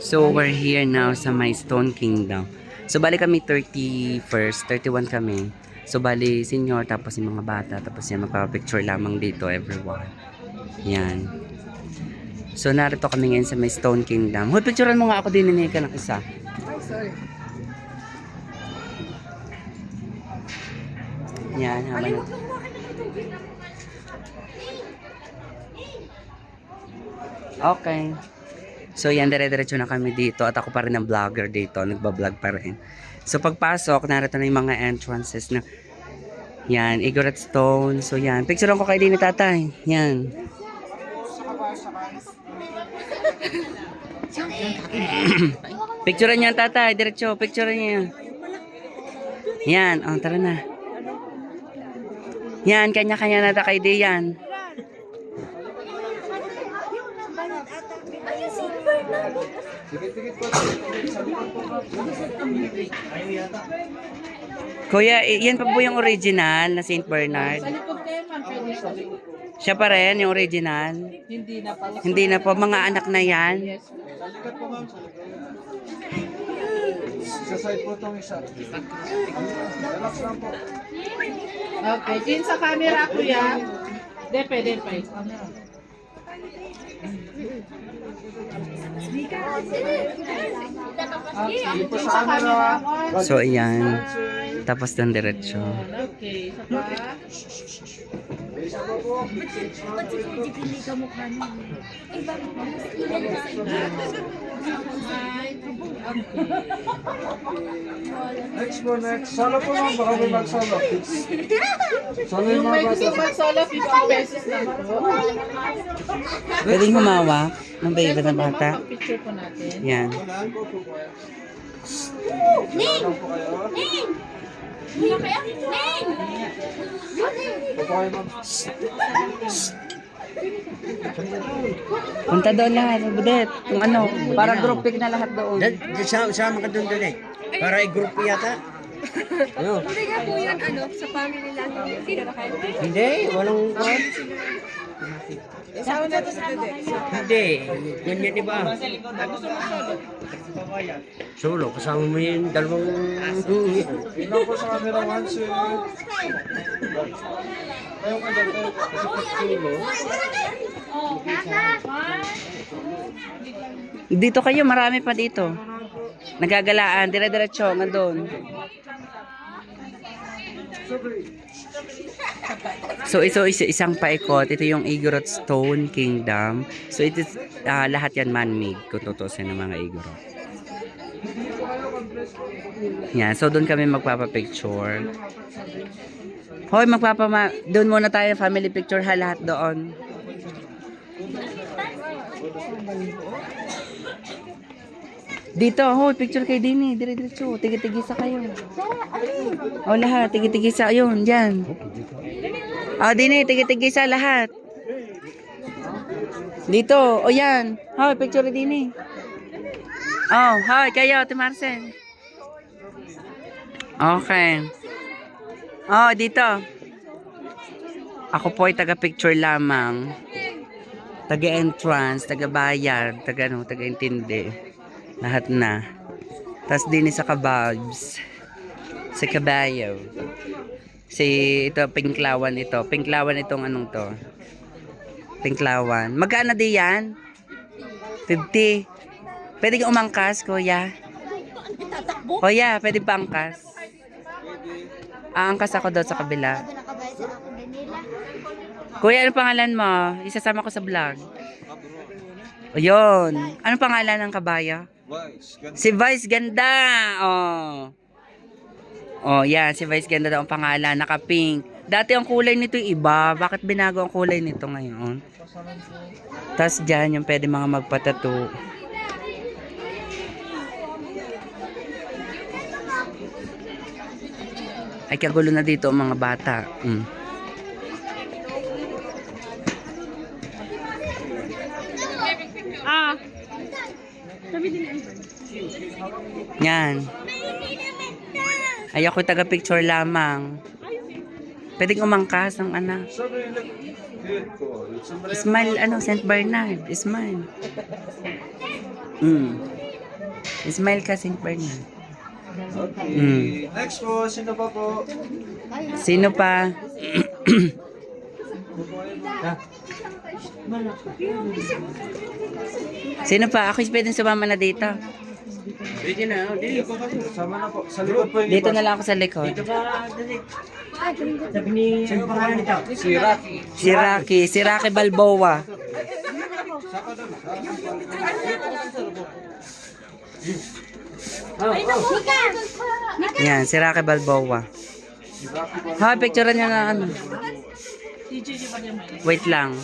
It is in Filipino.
So, we're here now sa my Stone Kingdom. So, bali kami 31st, 31 kami. So, bali senior, tapos yung mga bata, tapos yan, magpapicture lamang dito, everyone. Yan. So, narito kami ngayon sa may Stone Kingdom. Hoy, picturean mo nga ako din ni Nika ng isa. Yan, habang... Okay. So yan, dire-diretso na kami dito at ako pa rin ang vlogger dito, nagbablog pa rin. So pagpasok, narito na yung mga entrances na yan, Igorot Stone. So yan, picturean ko kayo din tatay. Yan. picturean niya tatay, diretso, picturean niya. Yan, oh, tara na. Yan, kanya-kanya na ta kay Diyan. Kuya, yan pa po yung original na St. Bernard. Sa Siya pa rin, yung original. Hindi na pala. Hindi na po, mga anak na yan. Yes. Sa side po itong isa. Relax po. Okay, din sa camera, kuya. De, pwede pa eh. Camera. Okay, din sa camera. One, So, ayan. Tapos doon diretso. Okay, isa pa. Next po, next. Solo po ma'am, baka may mag-solo. Solo yung Yung mga may bata. gusto man solo, 50 pesos lang po. Pwedeng humawak ng baby na bata. Picture po natin. Yan. Unahan po po po. Unahan Punta doon lahat, budet. Kung ano, para group pic na lahat doon. Sama, sama ka doon doon eh. Para i-group yata. Ano? Hindi nga po yun, ano, sa family lang. Sino na kayo? Hindi, walang kwan. Hindi, ganyan di ba? Solo, kasama mo yung dalawang... Ilan po sa camera, one, two. Kayo ka kayo. Kasi pag solo. Dito kayo, marami pa dito. Nagagalaan, dire-diretso, nga doon. So, ito is isang paikot. Ito yung Igorot Stone Kingdom. So, it is, ah, lahat yan man-made kung tutusin ng mga Igorot. Yan, so doon kami magpapapicture. Hoy, magpapama... Doon muna tayo, family picture ha, lahat doon. Dito, hoy, picture kay Dini. Dire-diretso. Tigi-tigisa kayo. O, lahat. Tigi-tigisa. Ayun, dyan. O, Dini, tigi-tigisa lahat. Dito. O, yan. Hoy, picture Dini. Oh, hoy, kayo, Ate Marcel. Okay. Oh, dito. Ako po ay taga-picture lamang. Taga-entrance, taga-bayad, taga-ano, taga-intindi. Lahat na. Tapos din sa kababs. Sa kabayo. Si ito, pinklawan ito. Pinklawan itong anong to. Pinklawan. Magkano di yan? 50. Pwede kang umangkas, kuya? Kuya, pwede pa angkas? Aangkas ako doon sa kabila. Kuya, ano pangalan mo? Isasama ko sa vlog. O yun. Ano pangalan ng kabayo? Ganda. Si Vice Ganda. Oh. Oh, yan. Si Vice Ganda daw ang pangalan. Naka-pink. Dati ang kulay nito iba. Bakit binago ang kulay nito ngayon? Tapos dyan yung pwede mga magpatato. Ay, kagulo na dito ang mga bata. Mm. Yan. Ay, ako taga-picture lamang. Pwedeng umangkas ang anak. Smile, ano, St. Bernard. Smile. Mm. Smile ka, St. Bernard. Okay. Mm. Next po, sino pa po? Sino pa? Sino pa? Ako yung pwedeng sumama na dito. Pwede na, oh, dili. Sama na po. Sa likod po yung Dito na lang ako sa likod. Dito dali. Sabi ni, ano pangalan nito? Si Rocky. Si Rocky. Si Rocky Balboa. Yan, si Rocky Balboa. Ha, picture niya na ano. Wait lang.